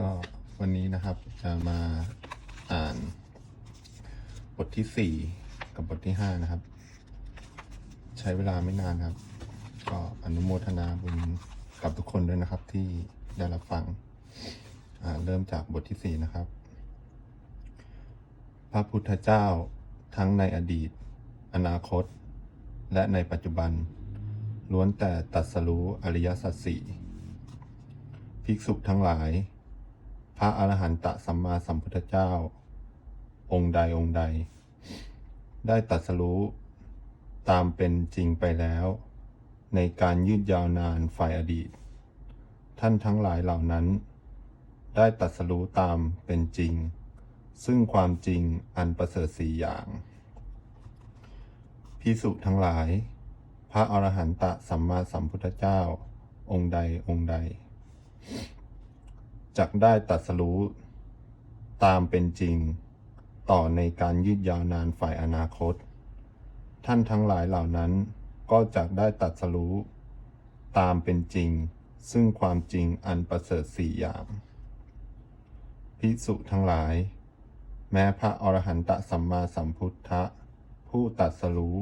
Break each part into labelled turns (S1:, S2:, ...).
S1: ก็วันนี้นะครับจะมาอ่าน บทที่สี่กับบทที่ห้านะครับ ใช้เวลาไม่นานครับ ก็อนุโมทนาบุญกับทุกคนด้วยนะครับ ที่ได้รับฟังเริ่มจากบทที่สี่นะครับ พระพุทธเจ้าทั้งในอดีต อนาคต และในปัจจุบัน ล้วนแต่ตรัสรู้อริยสัจสี่ภิกษุทั้งหลาย พระอรหันตสัมมาสัมพุทธเจ้า องค์ใดองค์ใด ได้ตรัสรู้ตามเป็นจริงไปแล้ว ในการยืดยาวนานฝ่ายอดีต ท่านทั้งหลายเหล่านั้น ได้ตรัสรู้ตามเป็นจริง ซึ่งความจริงอันประเสริฐสี่อย่างพิสุทั้งหลาย พระอรหันตสัมมาสัมพุทธเจ้า องค์ใดองค์ใด จักได้ตรัสรู้ ตามเป็นจริง ต่อในการยืดยาวนานฝ่ายอนาคต ท่านทั้งหลายเหล่านั้นก็จักได้ตรัสรู้ ตามเป็นจริง ซึ่งความจริงอันประเสริฐสี่อย่างพิสุทั้งหลาย แม้พระอรหันตสัมมาสัมพุทธะผู้ตรัสรู้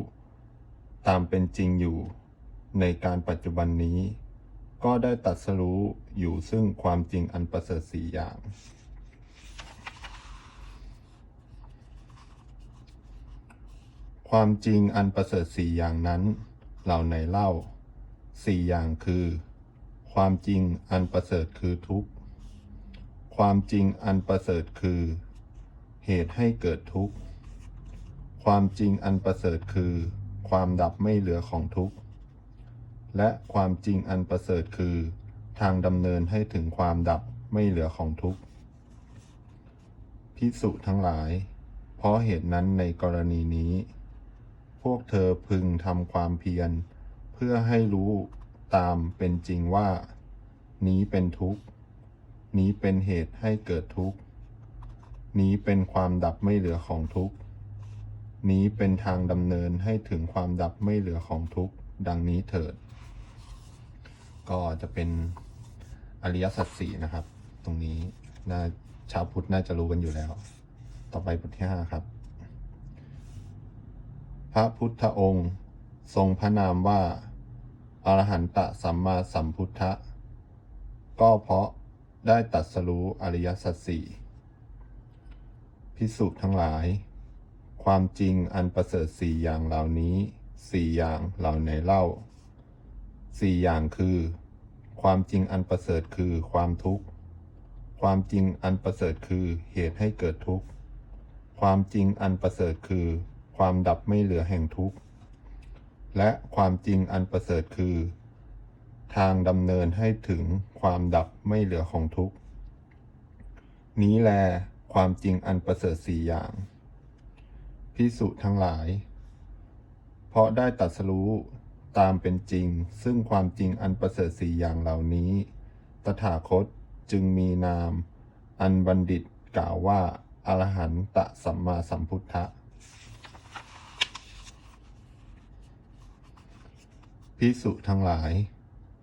S1: ตามเป็นจริงอยู่ในการปัจจุบันนี้ ก็ได้ตรัสรู้อยู่ซึ่งความจริงอันประเสริฐสี่อย่าง ความจริงอันประเสริฐสี่อย่างนั้นเหล่าไหนเล่าสี่อย่างคือ ความจริงอันประเสริฐคือทุกข์ ความจริงอันประเสริฐคือ เหตุให้เกิดทุกข์ ความจริงอันประเสริฐคือ ความดับไม่เหลือของทุกข์ และความจริงอันประเสริฐคือ ทางดำเนินให้ถึงความดับไม่เหลือของทุกข์พิสุทั้งหลาย เพราะเหตุนั้นในกรณีนี้ พวกเธอพึงทำความเพียร เพื่อให้รู้ตามเป็นจริงว่า นี้เป็นทุกข์ นี้เป็นเหตุให้เกิดทุกข์ นี้เป็นความดับไม่เหลือของทุกข์ นี้เป็นทางดำเนินให้ถึงความดับไม่เหลือของทุกข์ ดังนี้เถิด ก็จะเป็นอริยสัจสี่นะครับ ตรงนี้น่าชาวพุทธน่าจะรู้กันอยู่แล้ว ต่อไปบทที่ห้าครับ พระพุทธองค์ทรงพระนามว่าอรหันตสัมมาสัมพุทธะก็เพราะได้ตรัสรู้อริยสัจสี่พิสุทั้งหลาย ความจริงอันประเสริฐสี่อย่างเหล่านี้สี่อย่างเหล่าไหนเล่า สี่อย่างคือ ความจริงอันประเสริฐคือความทุกข์ ความจริงอันประเสริฐคือเหตุให้เกิดทุกข์ ความจริงอันประเสริฐคือ ความดับไม่เหลือแห่งทุกข์ และความจริงอันประเสริฐคือ ทางดำเนินให้ถึงความดับไม่เหลือของทุกข์ นี้แลความจริงอันประเสริฐสี่อย่าง พิสุทั้งหลาย เพราะได้ตรัสรู้ ตามเป็นจริง ซึ่งความจริงอันประเสริฐสี่อย่างเหล่านี้ ตถาคตจึงมีนาม อันบัณฑิตกล่าวว่าอรหันตสัมมาสัมพุทธะพิสุทั้งหลาย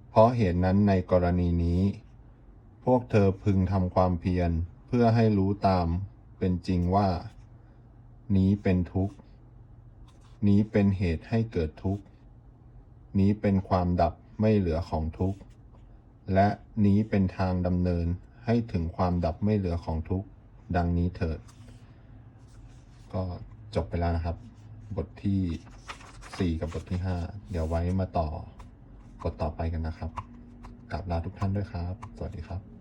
S1: เพราะเหตุนั้นในกรณีนี้ พวกเธอพึงทำความเพียรเพื่อให้รู้ตามเป็นจริงว่า นี้เป็นทุกข์ นี้เป็นเหตุให้เกิดทุกข์ นี้เป็นความดับไม่เหลือของทุกข์ และนี้เป็นทางดำเนินให้ถึงความดับไม่เหลือของทุกข์ ดังนี้เถิด ก็จบไปแล้วนะครับ บทที่ 4 กับบทที่ 5 เดี๋ยวไว้มาต่อบทต่อไปกันนะครับกลับลาทุกท่านด้วยครับ สวัสดีครับ